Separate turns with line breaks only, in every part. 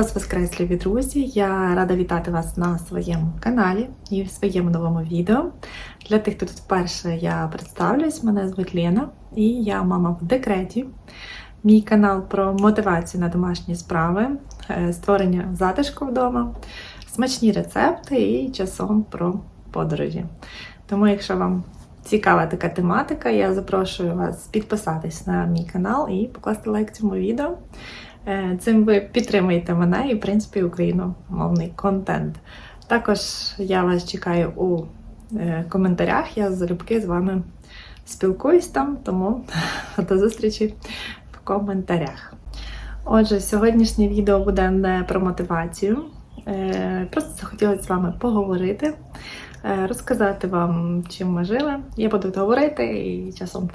Підкреслюві друзі! Я рада вітати вас на своєму каналі і в своєму новому відео. Для тих, хто тут вперше я представлюсь, мене звуть Лена і я мама в декреті. Мій канал про мотивацію на домашні справи, е, створення затишку вдома, смачні рецепти і часом про подорожі. Тому, якщо вам цікава така тематика, я запрошую вас підписатись на мій канал і покласти лайк цьому відео. Е, Цим ви підтримуєте мене і, в принципі, україномовний контент. Також я вас чекаю у е, коментарях. Я залюбки з вами спілкуюсь там, тому до зустрічі в коментарях. Отже, сьогоднішнє відео буде не про мотивацію. Е, Просто захотілося з вами поговорити, розказати вам, чим ми жили. Я буду говорити і часом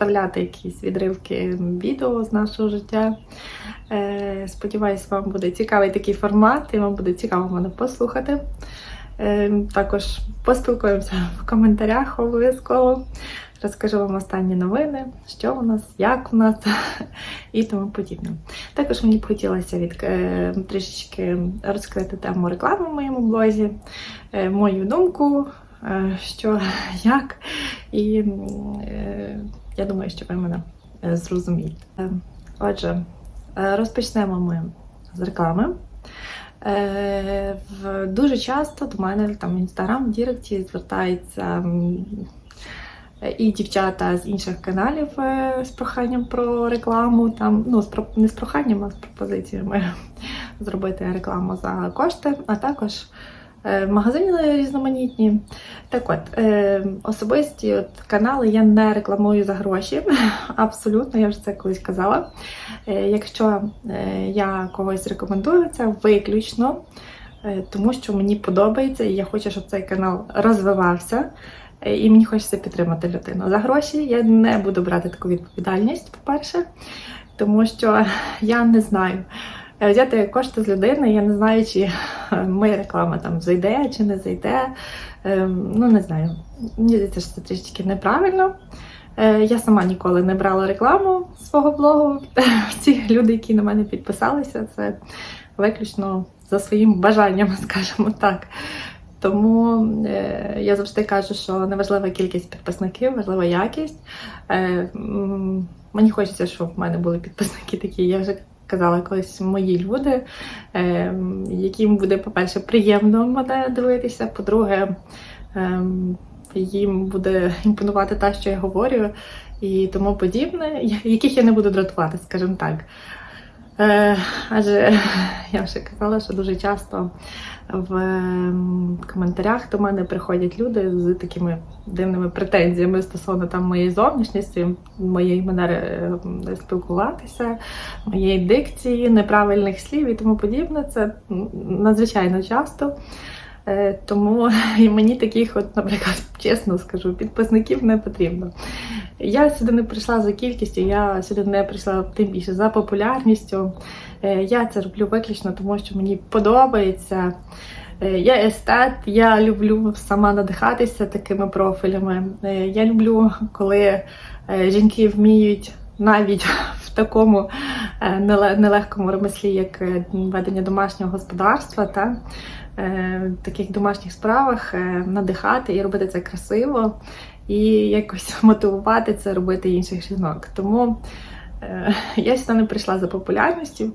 вставляти якісь відривки відео з нашого життя. Е, Сподіваюсь, вам буде цікавий такий формат, і вам буде цікаво мене послухати. Е, Також поспілкуємося в коментарях обов'язково. Розкажу вам останні новини, що у нас, як у нас і тому подібне. Також мені б хотілося від, е, трішечки розкрити тему реклами в моєму блозі, мою думку, що, як, і я думаю, що ви мене е, зрозумієте. Е, Отже, е, розпочнемо ми з реклами. Дуже часто до мене там в інстаграм, Діректі звертаються і дівчата з інших каналів з проханням про рекламу. Там, ну, не з проханням, а з пропозиціями зробити рекламу за кошти, а також магазини різноманітні. Так от, е, особисті от канали я не рекламую за гроші. Абсолютно, я вже це колись казала. Е, Якщо е, я когось рекомендую, це виключно, е, тому що мені подобається і я хочу, щоб цей канал розвивався. Е, І мені хочеться підтримати людину. За гроші я не буду брати таку відповідальність, по-перше, тому що я не знаю. Взяти кошти з людини, я не знаю, чи моя реклама там зайде чи не зайде. Е, Ну, не знаю. Мені здається, що це трішки неправильно. Е, Я сама ніколи не брала рекламу свого блогу. Всі люди, які на мене підписалися, це виключно за своїм бажанням, скажімо так. Тому е, я завжди кажу, що не важлива кількість підписників, важлива якість. Е, мені хочеться, щоб в мене були підписники такі. Я вже казала колись мої люди, е, яким буде, по-перше, приємно мене дивитися. По-друге, е, їм буде імпонувати те, що я говорю, і тому подібне, яких я не буду дратувати, скажімо так. Е, адже я вже казала, що дуже часто в ем, коментарях до мене приходять люди з такими дивними претензіями стосовно там моєї зовнішності, моєї манери е, спілкуватися, моєї дикції, неправильних слів і тому подібне. Це надзвичайно часто. Е, Тому і мені таких, от, наприклад, чесно скажу, підписників не потрібно. Я сюди не прийшла за кількістю, я сюди не прийшла тим більше за популярністю. Е, Я це роблю виключно, тому що мені подобається. Е, Я естет, я люблю сама надихатися такими профілями. Я люблю, коли жінки вміють навіть в такому е, неле- нелегкому ремеслі, як е, ведення домашнього господарства, та в таких домашніх справах е, надихати і робити це красиво, і якось мотивувати це робити інших жінок. Тому е, я сюди не прийшла за популярністю.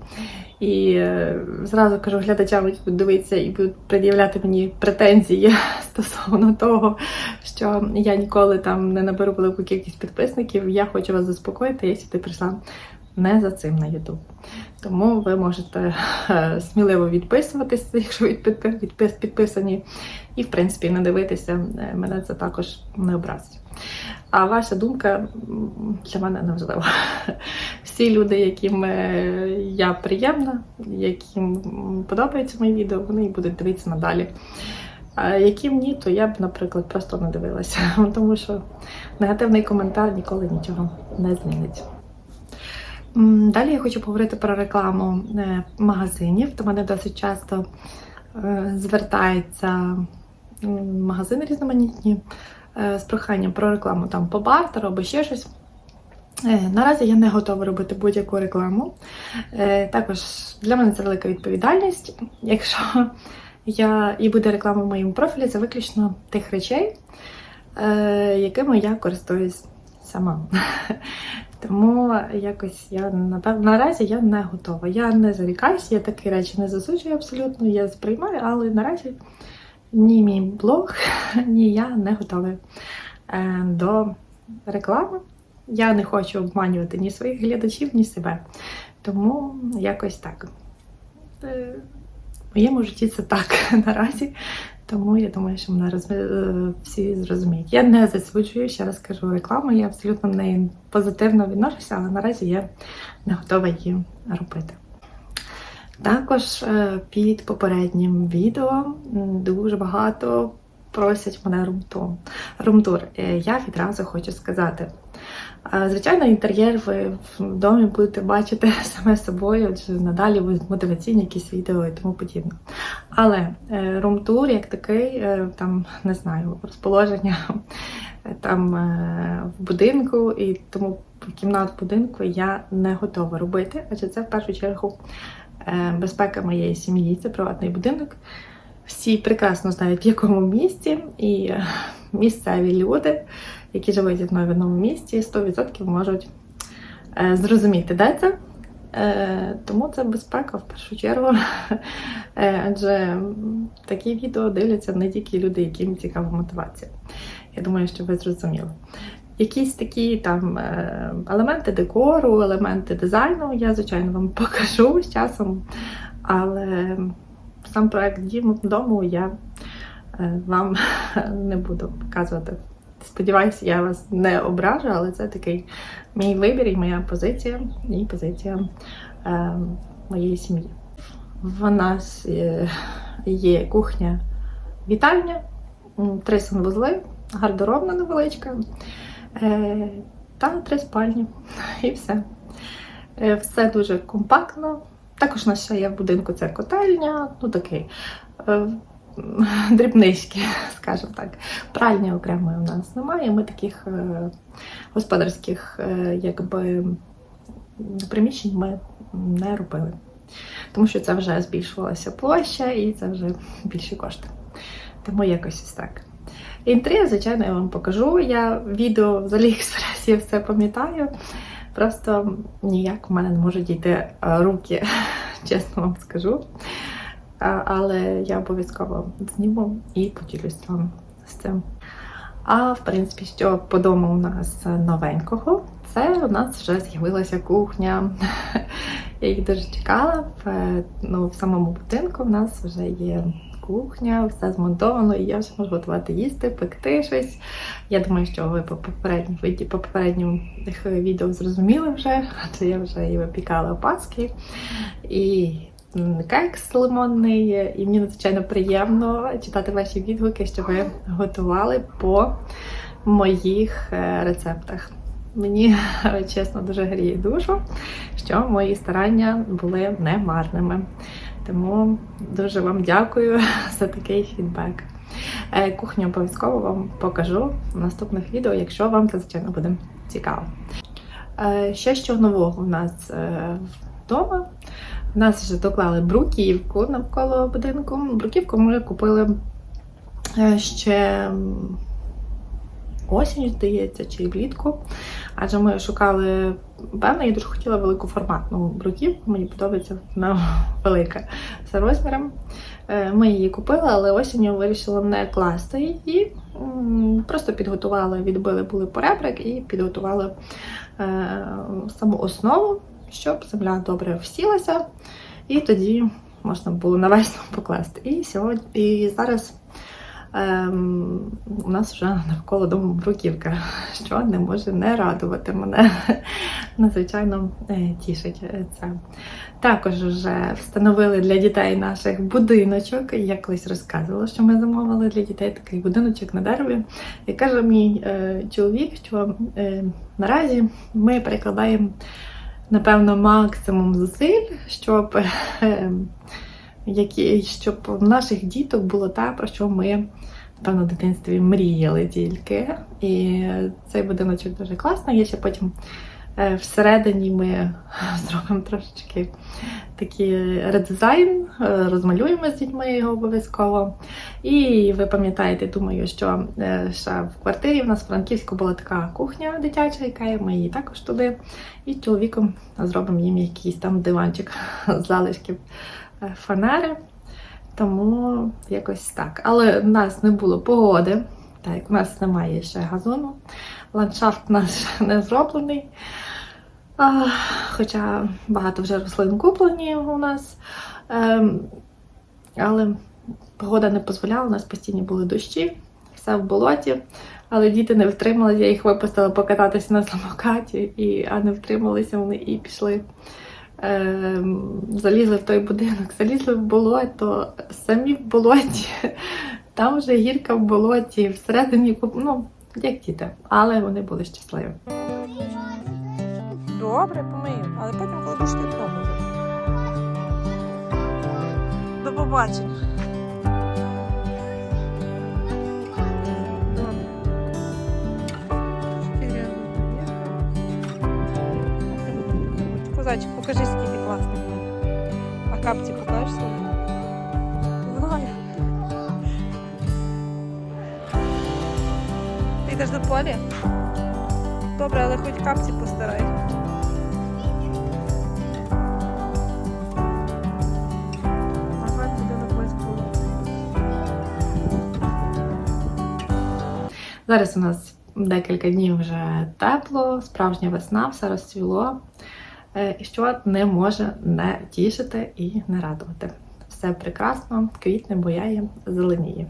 І е, зразу кажу глядачам, які будуть дивитися і будуть пред'являти мені претензії стосовно того, що я ніколи там не наберу велику кількість підписників. Я хочу вас заспокоїти, я сюди прийшла не за цим на YouTube. Тому ви можете е, сміливо відписуватися, якщо ви підписані, і в принципі не дивитися. Е, Мене це також не образить. А ваша думка для мене не важлива. Всі люди, яким е, я приємна, яким м, подобаються мої відео, вони і будуть дивитися надалі. А яким ні, то я б, наприклад, просто не дивилася, тому що негативний коментар ніколи нічого не змінить. Далі я хочу поговорити про рекламу е, магазинів. До мене досить часто е, звертаються магазини різноманітні з проханням про рекламу там по бартеру або ще щось. Е, Наразі я не готова робити будь-яку рекламу. Е, Також для мене це велика відповідальність. Якщо я і буде реклама в моєму профілі, це виключно тих речей, е, якими я користуюсь сама. Тому якось я напевно наразі я не готова. Я не зарікаюся, я такі речі не засуджую абсолютно, я сприймаю, але наразі ні мій блог, ні я не готова е, до реклами. Я не хочу обманювати ні своїх глядачів, ні себе. Тому якось так. Е, В моєму житті це так наразі. Тому я думаю, що мене роз... е, всі зрозуміють. Я не засуджую, ще раз кажу, рекламу, я абсолютно в неї позитивно відношуся, але наразі я не готова її робити. Також е, під попереднім відео дуже багато просять мене румтур. румтур. Е, Я відразу хочу сказати. е, Звичайно, інтер'єр ви в домі будете бачити саме собою, адже надалі будуть мотиваційні якісь відео і тому подібне. Але румтур як такий, там не знаю, розположення там в будинку і тому кімнат будинку я не готова робити, адже це в першу чергу безпека моєї сім'ї, це приватний будинок. Всі прекрасно знають, в якому місті, і е, місцеві люди, які живуть зі мною в одному місті, 100% можуть е, зрозуміти, де це. Е, Тому це безпека в першу чергу. Е, Адже такі відео дивляться не тільки люди, яким цікава мотивація. Я думаю, що ви зрозуміли. Якісь такі там е, елементи декору, елементи дизайну я, звичайно, вам покажу з часом, але сам проект дім дому я е, вам не буду показувати. Сподіваюся, я вас не ображу, але це такий мій вибір і моя позиція, і позиція е, моєї сім'ї. В нас е, є кухня вітальня, три санвузли, гардеробна невеличка та три спальні. І все. Е, Все дуже компактно. Також у нас ще є в будинку це котельня, ну такий е, дрібнички, скажімо так. Пральні окремої у нас немає. Ми таких е, господарських е, якби, приміщень ми не робили. Тому що це вже збільшувалася площа і це вже більші кошти. Тому якось ось так. Інтер'єр, звичайно, я вам покажу. Я відео з Аліекспрес все пам'ятаю. Просто ніяк в мене не можуть дійти е, руки, чесно вам скажу. Але я обов'язково зніму і поділюсь вам з цим. А в принципі, що по дому у нас новенького, це у нас вже з'явилася кухня. Я їх дуже чекала. Е, ну, в самому будинку в нас вже є кухня, все змонтовано, і я вже можу готувати їсти, пекти щось. Я думаю, що ви по попередньому по попередньому відео зрозуміли вже, адже я вже і випікала паски, і кекс лимонний, і мені надзвичайно приємно читати ваші відгуки, що ви готували по моїх е, рецептах. Мені чесно дуже гріє душу, що мої старання були не марними. Тому дуже вам дякую за такий фідбек. Е, Кухню обов'язково вам покажу в наступних відео, якщо вам це звичайно буде цікаво. Е, Ще що нового в нас е, вдома. У нас вже доклали бруківку навколо будинку. Бруківку ми купили ще осінь, здається, чи влітку. Адже ми шукали, певно, я дуже хотіла велику форматну бруківку, мені подобається вона велика за розміром. Е, Ми її купили, але осінню вирішила не класти її. Просто підготували, відбили були поребрик і підготували е, саму основу, щоб земля добре всілася, і тоді можна було на весну покласти. І сьогодні і зараз ем, у нас вже навколо дому бруківка, що не може не радувати мене. Надзвичайно е, тішить е, це. Також вже встановили для дітей наших будиночок. Я колись розказувала, що ми замовили для дітей такий будиночок на дереві. І каже мій е, чоловік, що е, наразі ми перекладаємо, напевно, максимум зусиль, щоб, е, які, щоб в наших діток було те, про що ми. Напевно, в дитинстві мріяли тільки. І цей будиночок дуже класний. Я ще потім Е, Всередині ми зробимо трошечки такий редизайн, е, розмалюємо з дітьми його обов'язково. І ви пам'ятаєте, думаю, що е, ще в квартирі в нас в Франківську була така кухня дитяча, яка ми її також туди. І чоловіком зробимо їм якийсь там диванчик залишків е, фанери. Тому якось так. Але в нас не було погоди, так у нас немає ще газону. Ландшафт у нас не зроблений. А, хоча багато вже рослин куплені у нас. Ем, але погода не дозволяла, у нас постійні були дощі, все в болоті. Але діти не втримали, я їх випустила покататися на самокаті, і, а не втрималися вони і пішли. Ем, залізли в той будинок, залізли в болото, самі в болоті, там вже гірка в болоті, всередині, ну, як діти, але вони були щасливі. Добре, помиємо, але потім коли кладу штифтом. До побачення. Козачик, покажи, скільки класний. А капці покажеш свої? Знаю. Ти йдеш до полі? Добре, але хоч капці постарай. Зараз у нас декілька днів вже тепло, справжня весна, все розцвіло. Е, що не може не тішити і не радувати. Все прекрасно, квітне, бояє, зеленіє.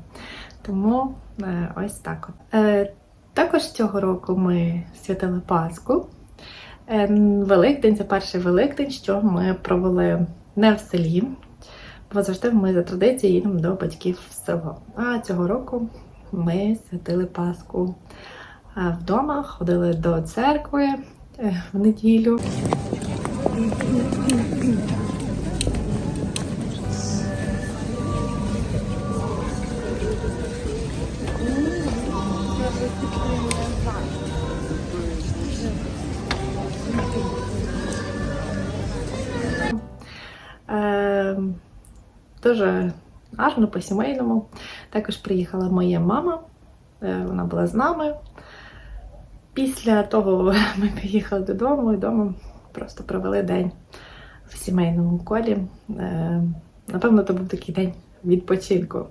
Тому е, ось так. От. Е, Також цього року ми святили Пасху. Великдень це перший Великдень, що ми провели не в селі, бо завжди ми за традицією їдемо до батьків в село. А цього року ми святили Пасху вдома, ходили до церкви в неділю. Е, дуже гарно по-сімейному. Також приїхала моя мама, е, вона була з нами. Після того ми поїхали додому і вдома просто провели день в сімейному колі. Е, Напевно, це був такий день відпочинку.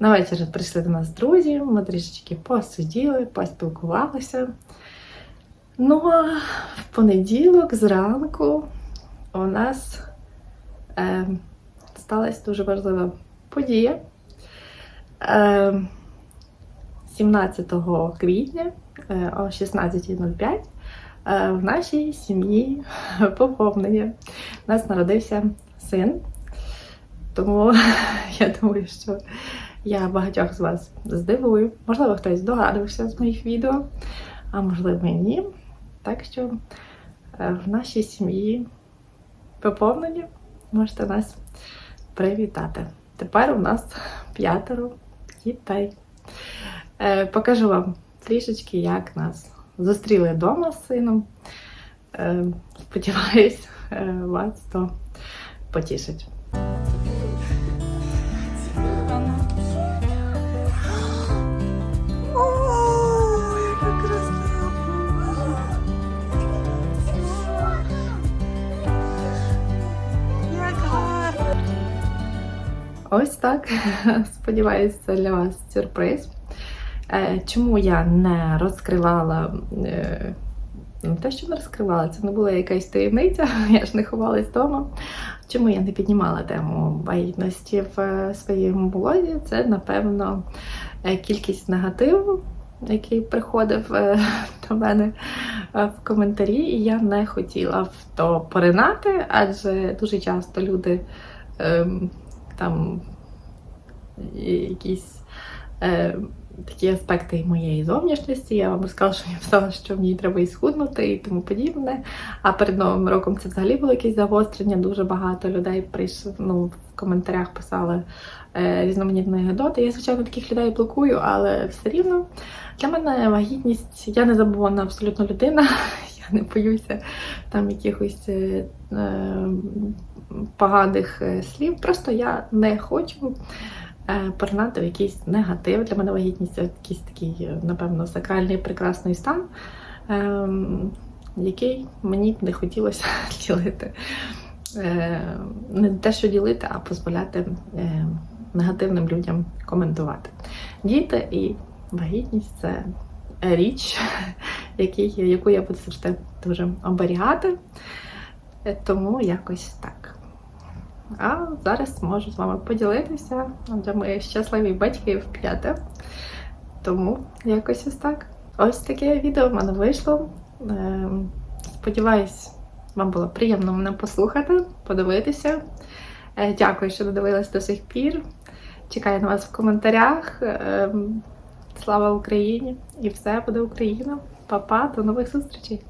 На вечір прийшли до нас друзі, ми трішечки посиділи, поспілкувалися. Ну а в понеділок зранку у нас е, сталася дуже важлива подія. Е, 17 квітня е, о 16.05 е, в нашій сім'ї поповнення. У нас народився син. Тому я думаю, що я багатьох з вас здивую. Можливо, хтось здогадувався з моїх відео, а можливо ні. Так що е, в нашій сім'ї поповнення можете нас привітати. Тепер у нас п'ятеро дітей. Е, Покажу вам трішечки, як нас зустріли вдома з сином. Е, Сподіваюсь, е, вас то потішить. Ось так. Сподіваюся, це для вас сюрприз. Е, Чому я не розкривала, е, не те, що не розкривала, це не була якась таємниця, я ж не ховалась вдома. Чому я не піднімала тему вагітності в е, своєму блозі? Це, напевно, кількість негативу, який приходив до мене в коментарі, і я не хотіла в то поринати, адже дуже часто люди ем, там якісь такі аспекти моєї зовнішності. Я вам розказала, що я писала, що мені треба і схуднути і тому подібне. А перед Новим роком це взагалі було якесь загострення. Дуже багато людей прийшли, ну, в коментарях писали е, різноманітні анекдоти. Я, звичайно, таких людей блокую, але все рівно для мене вагітність, я не забувана абсолютно людина. Я не боюся там якихось е, е, поганих е, слів. Просто я не хочу е, в якийсь негатив. Для мене вагітність це якийсь такий, е, напевно, сакральний прекрасний стан, е, який мені не хотілося ділити. Е, не те, що ділити, а дозволяти негативним людям коментувати. Діти і вагітність це річ, яку я буду завжди дуже оберігати. Тому якось так. А зараз можу з вами поділитися, адже ми щасливі батьки в п'яте. Тому якось ось так. Ось таке відео в мене вийшло. Ем, Сподіваюсь, вам було приємно мене послухати, подивитися. Е, Дякую, що додивились до сих пір. Чекаю на вас в коментарях. Ем, Слава Україні! І все буде Україна! Па-па, до нових зустрічей!